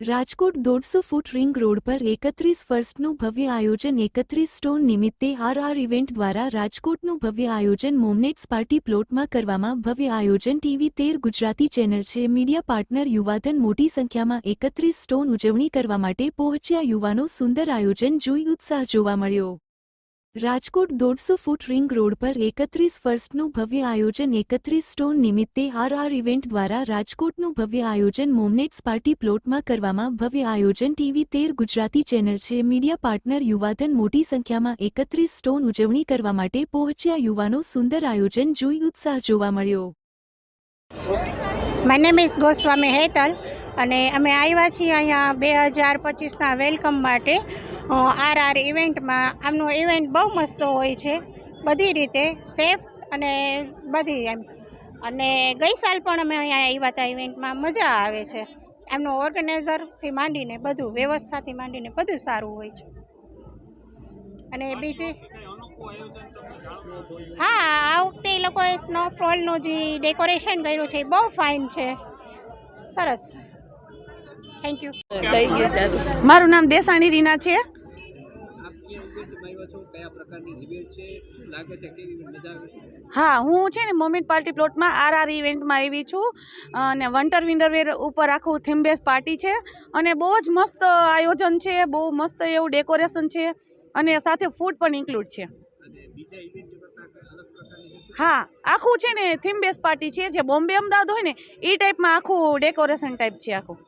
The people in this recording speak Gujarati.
રાજકોટ દોઢસો ફૂટ રિંગ રોડ પર એકત્રીસ ફર્સ્ટનું ભવ્ય આયોજન એકત્રીસ સ્ટોન નિમિત્તે આર આર ઇવેન્ટ દ્વારા રાજકોટનું ભવ્ય આયોજન મોમનેટ્સ પાર્ટી પ્લોટમાં કરવામાં ભવ્ય આયોજન ટીવી તેર ગુજરાતી ચેનલ છે. મીડિયા પાર્ટનર યુવાધન મોટી સંખ્યામાં એકત્રીસ સ્ટોન ઉજવણી કરવા માટે પહોંચ્યા યુવાનો સુંદર આયોજન જોઈ ઉત્સાહ જોવા મળ્યો. રાજકોટ દોઢસો ફૂટ રિંગ રોડ પર એકત્રીસ ફર્સ્ટનું ભવ્ય આયોજન, એકત્રીસ સ્ટોન નિમિત્તે આર આર ઇવેન્ટ દ્વારા રાજકોટનું ભવ્ય આયોજન, મોમનેટ્સ પાર્ટી પ્લોટમાં કરવામાં ભવ્ય આયોજન, ટીવી તેર ગુજરાતી ચેનલ છે. મીડિયા પાર્ટનર યુવાધન મોટી સંખ્યામાં એકત્રીસ સ્ટોન ઉજવણી કરવા માટે પહોંચ્યા યુવાનો. સુંદર આયોજન, જોઈ ઉત્સાહ જોવા મળ્યો. માય નેમ ગોસ્વામી હેતલ અને અમે આવ્યા છીએ અહીંયા બે હજાર પચીસના વેલકમ માટે. આર આર ઇવેન્ટમાં આમનો ઇવેન્ટ બહુ મસ્ત હોય છે. બધી રીતે સેફ અને બધી એમ. અને ગઈ સાલ પણ અમે અહીંયા આવ્યા હતા ઇવેન્ટમાં મજા આવે છે. એમનો ઓર્ગેનાઇઝરથી માંડીને બધું વ્યવસ્થાથી માંડીને બધું સારું હોય છે. અને બીજી હા આ વખતે એ લોકોએ સ્નોફોલનું જે ડેકોરેશન કર્યું છે એ બહુ ફાઇન છે. સરસ. Thank you. થઈ ગયું ચાલુ. મારું નામ દેસાણી રીના છે. ઇવેન્ટમાં છો કયા પ્રકારની ઇવેન્ટ છે શું લાગે છે કેવી મજા આવે છે? હા હું છે ને મોમેન્ટ પાર્ટી પ્લોટમાં આર આર ઇવેન્ટમાં આવી છું. અને વન્ટર વિન્ટરવેર ઉપર આખું થીમ બેઝ પાર્ટી છે. અને બહુ જ મસ્ત આયોજન છે બહુ મસ્ત એવું ડેકોરેશન છે. અને સાથે ફૂડ પણ ઇન્ક્લુડ છે. હા આખું છે ને થીમ બેઝ પાર્ટી છે જે બોમ્બે અમદાવાદ હોય ને એ ટાઈપમાં આખું ડેકોરેશન ટાઈપ છે આખું.